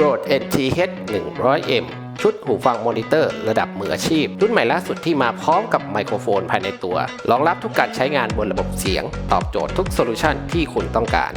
Rode NTH 100M ชุดหูฟังมอนิเตอร์ระดับมืออาชีพ รุ่นใหม่ล่าสุดที่มาพร้อมกับไมโครโฟนภายในตัว รองรับทุกการใช้งานบนระบบเสียง ตอบโจทย์ทุกโซลูชันที่คุณต้องการ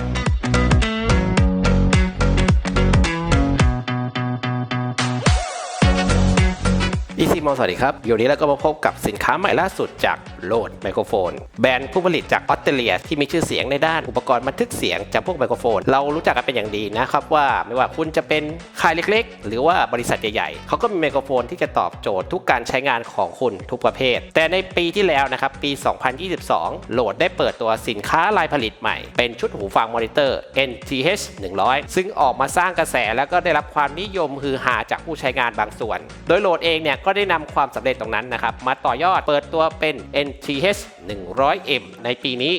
อีซีมอสวัสดีครับอยู่นี้เราก็มาพบกับสินค้าใหม่ล่าสุดจากโหลดไมโครโฟน แบรนด์ผู้ผลิตจากออสเตรเลียที่มีชื่อเสียงในด้านอุปกรณ์บันทึกเสียงจากพวกไมโครโฟน เรารู้จักกันเป็นอย่างดีนะครับว่าไม่ว่าคุณจะเป็นค่ายเล็ก ๆ หรือว่าบริษัทใหญ่ๆเขาก็มีไมโครโฟนที่จะตอบโจทย์ทุกการใช้งานของคุณทุกประเภท แต่ในปีที่แล้วนะครับปี 2022 โหลดได้เปิดตัวสินค้ารายผลิตใหม่ เป็นชุดหูฟังมอนิเตอร์ NTH 100 ซึ่งออกมาสร้างกระแสแล้วก็ได้รับความนิยมฮือฮาจากผู้ใช้งานบางส่วน โดยโหลดเองเนี่ยก็็ได้นำความสำเร็จตรงนั้นนะครับ มาต่อยอดเปิดตัวเป็น NTH 100M ในปีนี้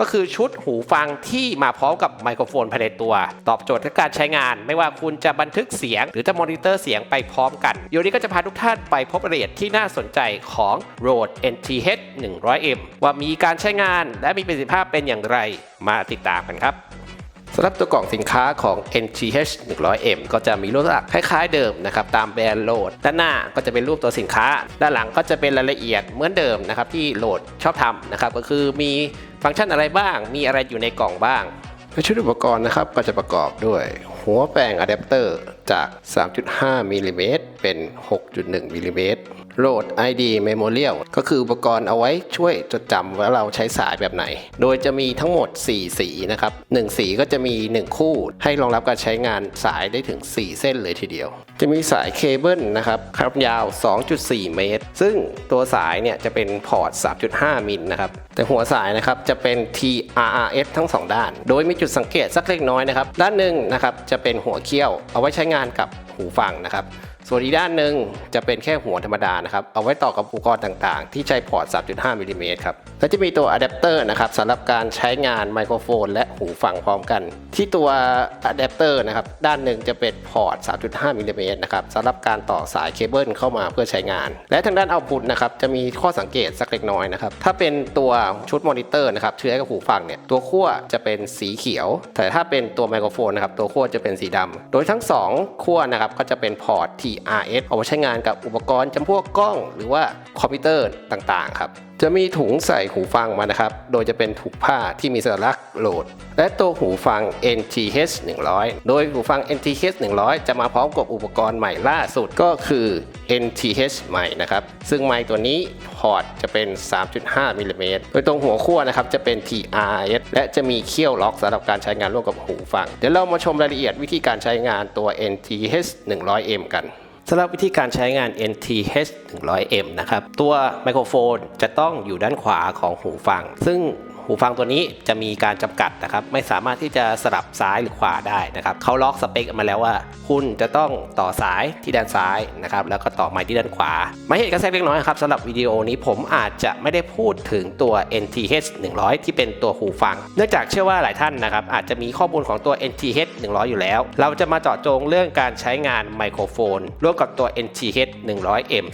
ก็คือชุดหูฟังที่มาพร้อมกับไมโครโฟนภายในตัว ตอบโจทย์ทุการใช้งาน ไม่ว่าคุณจะบันทึกเสียง หรือจะมอนิเตอร์เสียงไปพร้อมกันโยนี้ก็จะพาทุกท่านไปพบรายละเอียดที่น่าสนใจของ Rode NTH 100M ว่ามีการใช้งานและมีประสิทธิภาพเป็นอย่างไร มาติดตามกันครับ สำหรับตัวกล่องสินค้าของ NGH 100M ก็จะมีรูปลักษณ์คล้ายๆเดิมนะครับตามแบรนด์โหลด ด้านหน้าก็จะเป็นรูปตัวสินค้า ด้านหลังก็จะเป็นรายละเอียดเหมือนเดิมนะครับที่โหลดชอบทำนะครับก็คือมีฟังก์ชันอะไรบ้าง มีอะไรอยู่ในกล่องบ้างในชุดอุปกรณ์นะครับก็จะประกอบด้วย หัวแปลงอะแดปเตอร์จาก 3.5มิลลิเมตรเป็น 6.1มิลลิเมตรโหลด ID Memorial ก็คืออุปกรณ์เอาไว้ช่วยจดจำว่าเราใช้สายแบบไหน โดยจะมีทั้งหมด 4 สีนะครับ 1 สีก็จะมี 1 คู่ ให้รองรับการใช้งานสายได้ถึง 4 เส้นเลยทีเดียว จะมีสายเคเบิลนะครับความยาว 2.4 เมตร ซึ่งตัวสายเนี่ยจะเป็นพอร์ต 3.5 มิลนะครับ แต่หัวสายนะครับจะเป็น TRRS ทั้ง 2 ด้าน โดยมีจุดสังเกตสักเล็กน้อยนะครับ ด้านหนึ่งนะครับจะเป็นหัวเขี้ยวเอาไว้ใช้งานกับหูฟังนะครับ ส่วนอีกด้านหนึ่งจะเป็นแค่หัวธรรมดานะครับ เอาไว้ต่อกับอุปกรณ์ต่างๆ ที่ใช้พอร์ต 3.5มิลลิเมตรครับ แล้วจะมีตัวอะแดปเตอร์นะครับสำหรับการใช้งานไมโครโฟน และหูฟังพร้อมกัน ที่ตัวอะแดปเตอร์นะครับด้านหนึ่งจะเป็นพอร์ต 3.5มิลลิเมตรนะครับสำหรับการต่อสายเคเบิลเข้ามาเพื่อใช้งาน และทางด้านเอาพุตนะครับจะมีข้อสังเกตสักเล็กน้อยนะครับถ้าเป็นตัวชุดมอนิเตอร์นะครับเชื่อกับหูฟังเนี่ยตัวขั้วจะเป็นสีเขียว แต่ถ้าเป็นตัวไมโครโฟนนะครับตัวขั้วจะเป็นสีดำโดยทั้งสองขั้วนะครับก็จะเป็นพอร์ต TRS เอาไว้ใช้งานกับอุปกรณ์จำพวกกล้อง หรือว่าคอมพิวเตอร์ต่างๆครับ จะมีถุงใส่หูฟังมานะครับ โดยจะเป็นถุงผ้าที่มีสัญลักษณ์โหลด และตัวหูฟัง NTH 100 โดยหูฟัง NTH 100 จะมาพร้อมกับอุปกรณ์ใหม่ล่าสุดก็คือ NTH ใหม่นะครับ ซึ่งไมค์ตัวนี้พอร์ตจะเป็น 3.5มิลลิเมตรโดยตรงหัวขั้วนะครับจะเป็น TRS และจะมีเขี้ยวล็อกสำหรับการใช้งานร่วมกับหูฟัง เดี๋ยวเรามาชมรายละเอียดวิธีการใช้งานตัว NTH 100M กัน สำหรับวิธีการใช้งาน NTH 100M นะครับ ตัวไมโครโฟนจะต้องอยู่ด้านขวาของหูฟัง ซึ่ง หูฟังตัวนี้จะมีการจำกัดนะครับไม่สามารถที่จะสลับซ้ายหรือขวาได้นะครับเขาล็อกสเปคมาแล้วว่า คุณจะต้องต่อสายที่ด้านซ้ายนะครับแล้วก็ต่อไม้ที่ด้านขวาไม่เห็นกระแสเล็กน้อยครับสำหรับวิดีโอนี้ผมอาจจะไม่ได้พูดถึงตัว NTH 100 ที่เป็นตัวหูฟัง เนื่องจากเชื่อว่าหลายท่านนะครับอาจจะมีข้อมูลของตัว NTH 100 อยู่แล้ว เราจะมาเจาะจงเรื่องการใช้งานไมโครโฟนร่วมกับตัว NTH 100M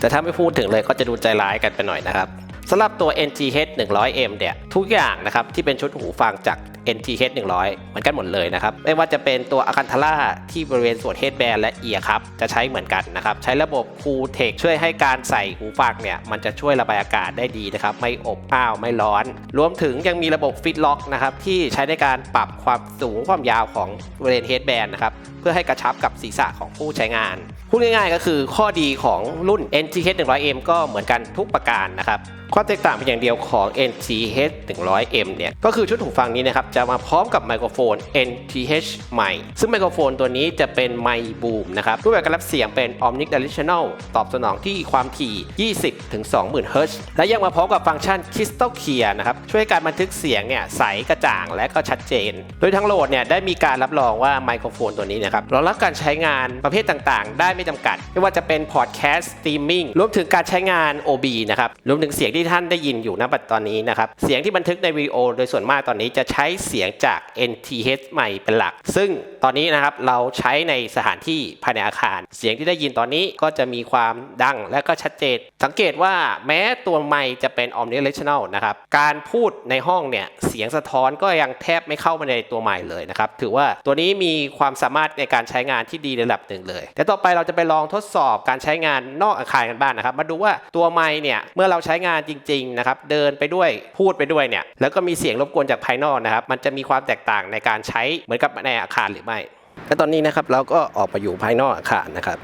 แต่ถ้าไม่พูดถึงเลยก็จะดูใจร้ายกันไปหน่อยนะครับ สำหรับตัว NGH 100M เนี่ยทุกอย่างนะครับที่เป็นชุดหูฟังจาก NTH 100 เหมือนกันหมดเลยนะครับ ไม่ว่าจะเป็นตัวอาคันทล่าที่บริเวณส่วนเฮดแบนและเอียครับ จะใช้เหมือนกันนะครับ ใช้ระบบ Cool Tech ช่วยให้การใส่หูฟังเนี่ย มันจะช่วยระบายอากาศได้ดีนะครับ ไม่อบอ้าว ไม่ร้อน รวมถึงยังมีระบบ Fit Lock นะครับ ที่ใช้ในการปรับความสูงความยาวของบริเวณเฮดแบนนะครับเพื่อให้กระชับกับศีรษะของผู้ใช้งานพูดง่ายๆก็คือข้อดีของรุ่น NTH 100M ก็เหมือนกันทุกประการนะครับข้อแตกต่างเพียงอย่างเดียวของ NTH 100M เนี่ยก็คือชุดหูฟังนี้นะครับจะมาพร้อมกับไมโครโฟน NTH ใหม่ ซึ่งไมโครโฟนตัวนี้จะเป็นไมค์บูมนะครับรูปแบบการรับเสียงเป็น Omnidirectional ตอบสนองที่ความถี่ 20 ถึง 20,000 Hz และยังมาพร้อมกับฟังก์ชัน Crystal Clear นะครับช่วยการบันทึกเสียงเนี่ยใสกระจ่างและก็ชัดเจน โดยทั้งโหลดเนี่ยได้มีการรับรองว่าไมโครโฟนตัวนี้นะครับรองรับการใช้งานประเภทต่างๆ ได้ไม่จำกัด ไม่ว่าจะเป็นพอดแคสต์สตรีมมิ่งรวมถึงการใช้งาน OB นะครับรวมถึงเสียงที่ท่านได้ยินอยู่ณปัจจุบันนี้นะครับเสียงที่บันทึกในวิดีโอ โดยส่วนมากตอนนี้จะใช้เสียงจาก NTH ใหม่เป็นหลัก ซึ่งตอนนี้นะครับเราใช้ในสถานที่ภายในอาคาร เสียงที่ได้ยินตอนนี้ก็จะมีความดังและก็ชัดเจน สังเกตว่าแม้ตัวไมค์จะเป็น omnidirectional นะครับ การพูดในห้องเนี่ยเสียงสะท้อนก็ยังแทบไม่เข้ามาในตัวไมค์เลยนะครับ ถือว่าตัวนี้มีความสามารถในการใช้งานที่ดีระดับหนึ่งเลยแต่ต่อไปเราจะไปลองทดสอบการใช้งานนอกอาคารกันบ้างนะครับ มาดูว่าตัวไมค์เนี่ยเมื่อเราใช้งานจริงๆนะครับเดินไปด้วยพูดไปด้วยเนี่ยแล้วก็มีเสียงรบกวนจากภายนอกนะครับมันจะมีความแตกต่างในการใช้เหมือนกับในอาคารหรือไม่และตอนนี้นะครับเราก็ออกมาอยู่ภายนอกอาคารนะครับ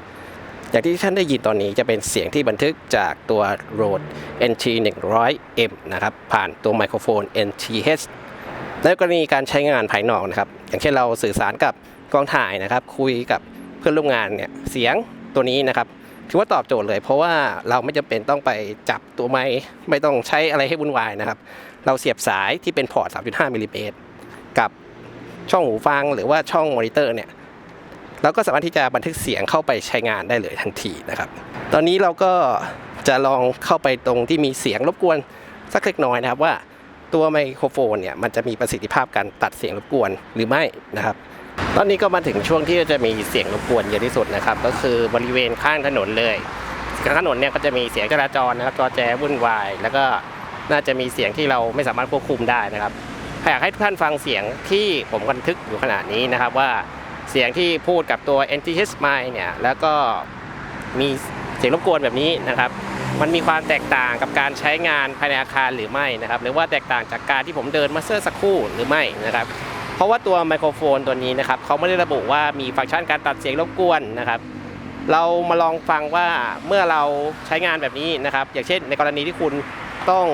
อย่างที่ท่านได้ยินตอนนี้จะเป็นเสียงที่บันทึกจากตัว Rode NT 100M นะครับผ่านตัวไมโครโฟน NTH ในกรณีการใช้งานภายนอกนะครับ อย่างเช่นเราสื่อสารกับกองถ่ายนะครับ คุยกับเพื่อนร่วมงานเนี่ยเสียงตัวนี้นะครับถือว่าตอบโจทย์เลย เพราะว่าเราไม่จำเป็นต้องไปจับตัวไม้ไม่ต้องใช้อะไรให้วุ่นวายนะครับ เราเสียบสายที่เป็นพอร์ต 3.5มิลลิเมตรกับช่องหูฟังหรือว่าช่องมอนิเตอร์เนี่ยเราก็สามารถที่จะบันทึกเสียงเข้าไปใช้งานได้เลยทันทีนะครับ ตอนนี้เราก็จะลองเข้าไปตรงที่มีเสียงรบกวนสักเล็กน้อยนะครับว่าตัวไมโครโฟนเนี่ยมันจะมีประสิทธิภาพการตัดเสียงรบกวนหรือไม่นะครับ ตอนนี้ก็มาถึงช่วงที่จะมีเสียงรบกวนเยอะที่สุดนะครับ ก็คือบริเวณข้างถนนเลยข้างถนนเนี่ยก็จะมีเสียงจราจรนะครับจอแจวุ่นวาย แล้วก็ น่าจะมีเสียงที่เราไม่สามารถควบคุมได้นะครับอยากให้ทุกท่านฟังเสียงที่ผมบันทึกอยู่ขณะนี้นะครับว่าเสียงที่พูดกับตัว NTH mic เนี่ยแล้วก็มีเสียงรบกวนแบบนี้นะครับ มันมีความแตกต่างกับการใช้งานภายในอาคารหรือไม่นะครับ หรือว่าแตกต่างจากการที่ผมเดินมาเซอร์สักครู่หรือไม่นะครับ เพราะว่าตัวไมโครโฟนตัวนี้นะครับเขาไม่ได้ระบุว่ามีฟังก์ชันการตัดเสียงรบกวนนะครับ เรามาลองฟังว่าเมื่อเราใช้งานแบบนี้นะครับ อย่างเช่น ในกรณีที่คุณ ต้อง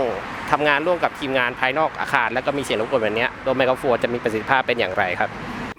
ทำงานร่วมกับทีมงานภายนอกอาคาร แล้วก็มีเสียงรบกวนแบบนี้ยตัวไมโครโฟนจะมีประสิทธิภาพเป็นอย่างไรครับ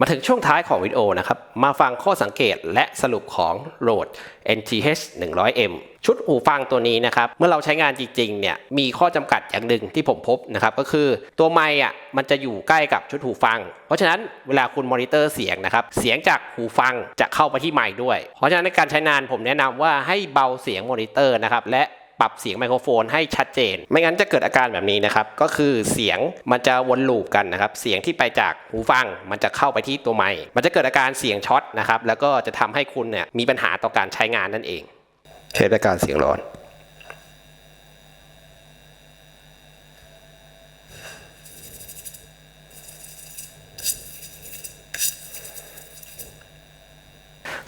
มาถึงช่วงท้ายของวิดีโอนะครับ มาฟังข้อสังเกตและสรุปของ Rode NTH 100M ชุดหูฟังตัวนี้นะครับ เมื่อเราใช้งานจริงๆเนี่ยมีข้อจำกัดอย่างหนึ่งที่ผมพบนะครับ ก็คือตัวไมค์อะมันจะอยู่ใกล้กับชุดหูฟัง เพราะฉะนั้นเวลาคุณมอนิเตอร์เสียงนะครับ เสียงจากหูฟังจะเข้าไปที่ไมค์ด้วย เพราะฉะนั้นในการใช้งานผมแนะนำว่าให้เบาเสียงมอนิเตอร์นะครับและ ปรับเสียงไมโครโฟนให้ชัดเจน ไม่งั้นจะเกิดอาการแบบนี้นะครับ ก็คือเสียงมันจะวนลูปกันนะครับ เสียงที่ไปจากหูฟัง มันจะเข้าไปที่ตัวไมค์มันจะเกิดอาการเสียงช็อตนะครับ แล้วก็จะทำให้คุณเนี่ยมีปัญหาต่อการใช้งานนั่นเอง เทสอาการเสียงร้อน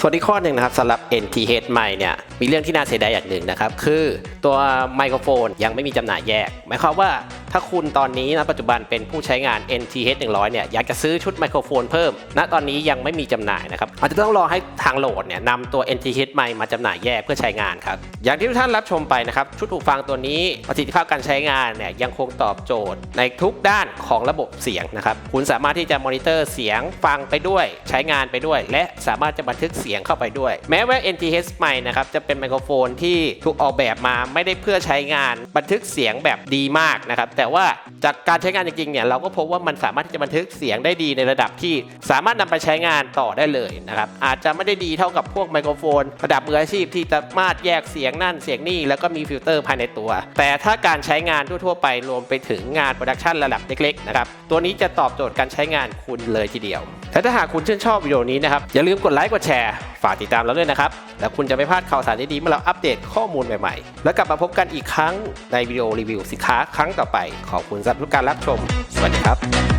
ส่วนอีกข้อหนึ่งนะครับสำหรับ NTH ใหม่เนี่ยมีเรื่องที่น่าเสียดายอย่างหนึ่งนะครับ คือตัวไมโครโฟนยังไม่มีจำหน่ายแยก หมายความว่า ถ้าคุณตอนนี้นะปัจจุบันเป็นผู้ใช้งาน NTH 100 เนี่ยอยากจะซื้อชุดไมโครโฟนเพิ่มณตอนนี้ยังไม่มีจำหน่ายนะครับอาจจะต้องรอให้ทางโหลดเนี่ยนำตัว NTH ใหม่มาจำหน่ายแยกเพื่อใช้งานครับ อย่างที่ทุกท่านรับชมไปนะครับ ชุดหูฟังตัวนี้ประสิทธิภาพการใช้งานเนี่ยยังคงตอบโจทย์ ในทุกด้านของระบบเสียงนะครับคุณสามารถที่จะมอนิเตอร์เสียงฟังไปด้วยใช้งานไปด้วย และสามารถจะบันทึกเสียงเข้าไปด้วย แม้ว่า NTH ใหม่นะครับจะเป็นไมโครโฟนที่ถูกออกแบบมาไม่ได้เพื่อใช้งานบันทึกเสียงแบบดีมากนะครับแแต่ว่าจากการใช้งานจริงๆเนี่ยเราก็พบว่ามันสามารถที่จะบันทึกเสียงได้ดีในระดับที่สามารถนำไปใช้งานต่อได้เลยนะครับอาจจะไม่ได้ดีเท่ากับพวกไมโครโฟน ระดับมืออาชีพที่สามารถแยกเสียงนั่นเสียงนี่แล้วก็มีฟิลเตอร์ภายในตัว แต่ถ้าการใช้งานทั่วๆไปรวมไปถึงงานโปรดักชันระดับเล็กๆนะครับตัวนี้จะตอบโจทย์การใช้งานคุณเลยทีเดียวและถ้าหากคุณชื่นชอบวิดีโอนี้นะครับอย่าลืมกดไลค์กดแชร์ ฝากติดตามเราด้วยนะครับ แล้วคุณจะไม่พลาดข่าวสารดีๆเมื่อเราอัปเดตข้อมูลใหม่ๆ แล้วกลับมาพบกันอีกครั้งในวิดีโอรีวิวสินค้าครั้งต่อไป ขอบคุณสำหรับการรับชม สวัสดีครับ